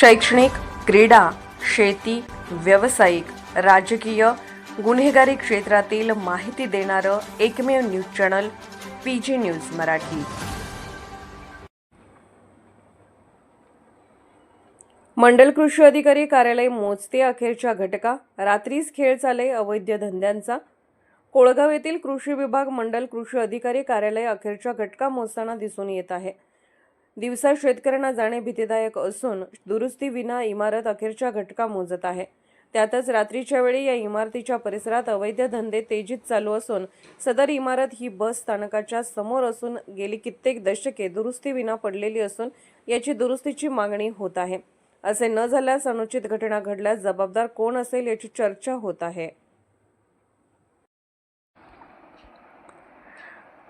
शैक्षणिक क्रीडा शेती व्यावसायिक राजकीय गुन्हेगारी क्षेत्रातील माहिती देणारं एकमेव news channel P G news Marathi. मंडल कृषी अधिकारी कार्यालय मोजते अखेरच्या घटका. रात्रीच खेळ चाले अवैध धंद्यांचा. कोळगाव येथील कृषी विभाग मंडल कृषी अधिकारी कार्यालय अखेरच्या घटका मोजताना दिसून येत आहे. दिवसा शेतकऱ्यांना जाणे भीतीदायक असून दुरुस्ती विना इमारत अखेरच्या घटका मोजत आहे. त्यातच रात्रीच्या वेळी या इमारतीच्या परिसरात अवैध धंदे तेजीत चालू असून सदर इमारत ही बस स्थानकाच्या समोर असून गेली कित्येक दशके दुरुस्ती विना पडलेली असून याची दुरुस्तीची मागणी होत आहे. असे न झाल्यास अनुचित घटना घडल्यास जबाबदार कोण असेल याची चर्चा होत आहे.